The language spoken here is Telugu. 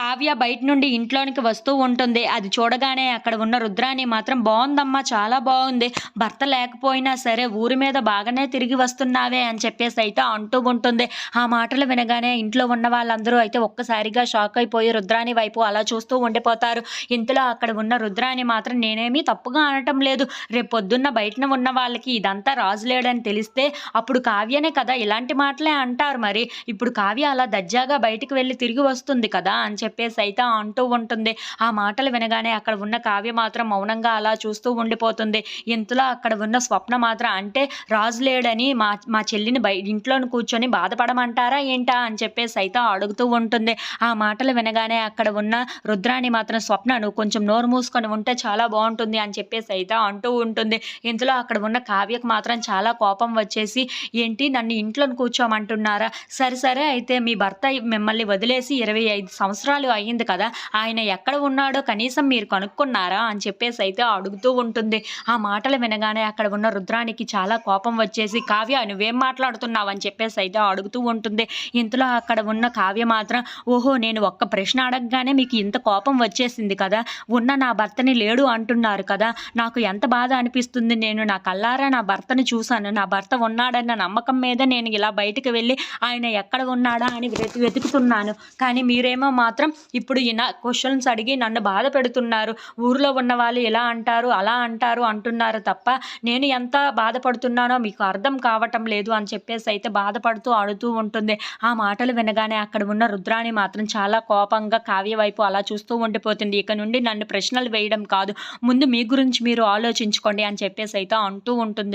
కావ్య బయట నుండి ఇంట్లోనికి వస్తూ ఉంటుంది. అది చూడగానే అక్కడ ఉన్న రుద్రాని మాత్రం బాగుందమ్మా చాలా బాగుంది భర్త లేకపోయినా సరే ఊరి మీద బాగానే తిరిగి వస్తున్నావే అని చెప్పేసి అయితే అంటూ ఉంటుంది. ఆ మాటలు వినగానే ఇంట్లో ఉన్న వాళ్ళందరూ అయితే ఒక్కసారిగా షాక్ అయిపోయి రుద్రాని వైపు అలా చూస్తూ ఉండిపోతారు. ఇంతలో అక్కడ ఉన్న రుద్రాని మాత్రం నేనేమీ తప్పుగా అనటం లేదు. రేపు పొద్దున్న బయటన ఉన్న వాళ్ళకి ఇదంతా రాజులేడని తెలిస్తే అప్పుడు కావ్యనే కదా ఇలాంటి మాటలే అంటారు మరి. ఇప్పుడు కావ్య అలా దజ్జాగా బయటికి వెళ్ళి తిరిగి వస్తుంది కదా అని చెప్పేసి అయితే అంటూ ఉంటుంది. ఆ మాటలు వినగానే అక్కడ ఉన్న కావ్య మాత్రం మౌనంగా అలా చూస్తూ ఉండిపోతుంది. ఇంతలో అక్కడ ఉన్న స్వప్న మాత్రం అంటే రాజు లేడని మా మా చెల్లిని బయ ఇంట్లో కూర్చొని బాధపడమంటారా ఏంటా అని చెప్పేసి అయితే అడుగుతూ ఉంటుంది. ఆ మాటలు వినగానే అక్కడ ఉన్న రుద్రాణి మాత్రం స్వప్నను కొంచెం నోరు మూసుకొని ఉంటే చాలా బాగుంటుంది అని చెప్పేసి అయితే అంటూ ఉంటుంది. ఇంతలో అక్కడ ఉన్న కావ్యకు మాత్రం చాలా కోపం వచ్చేసి ఏంటి నన్ను ఇంట్లో కూర్చోమంటున్నారా? సరే సరే అయితే మీ భర్త మిమ్మల్ని వదిలేసి ఇరవై ఐదు సంవత్సరాలు అయ్యింది కదా ఆయన ఎక్కడ ఉన్నాడో కనీసం మీరు కనుక్కున్నారా అని చెప్పేసి అయితే అడుగుతూ ఉంటుంది. ఆ మాటలు వినగానే అక్కడ ఉన్న రుద్రానికి చాలా కోపం వచ్చేసి కావ్య నువ్వేం మాట్లాడుతున్నావు? అని చెప్పేసి అయితే అడుగుతూ ఉంటుంది. ఇంతలో అక్కడ ఉన్న కావ్య మాత్రం ఓహో నేను ఒక్క ప్రశ్న అడగగానే మీకు ఇంత కోపం వచ్చేసింది కదా ఉన్న నా భర్తని లేడు అంటున్నారు కదా నాకు ఎంత బాధ అనిపిస్తుంది నేను నా కల్లారా నా భర్తను చూశాను నా భర్త ఉన్నాడన్న నమ్మకం మీద నేను ఇలా బయటకు వెళ్ళి ఆయన ఎక్కడ ఉన్నాడా అని వెతి వెతుకుతున్నాను. కానీ మీరేమో మాత్రం ఇప్పుడు ఈయన క్వశ్చన్స్ అడిగి నన్ను బాధ పెడుతున్నారు. ఊరిలో ఉన్న వాళ్ళు ఇలా అంటారు అలా అంటారు అంటున్నారు తప్ప నేను ఎంత బాధపడుతున్నానో మీకు అర్థం కావటం లేదు అని చెప్పేసి అయితే బాధపడుతూ అడుతూ ఉంటుంది. ఆ మాటలు వినగానే అక్కడ ఉన్న రుద్రాణి మాత్రం చాలా కోపంగా కావ్య వైపు అలా చూస్తూ ఉండిపోతుంది. ఇక నుండి నన్ను ప్రశ్నలు వేయడం కాదు. ముందు మీ గురించి మీరు ఆలోచించుకోండి అని చెప్పేసి అయితే అంటూ ఉంటుంది.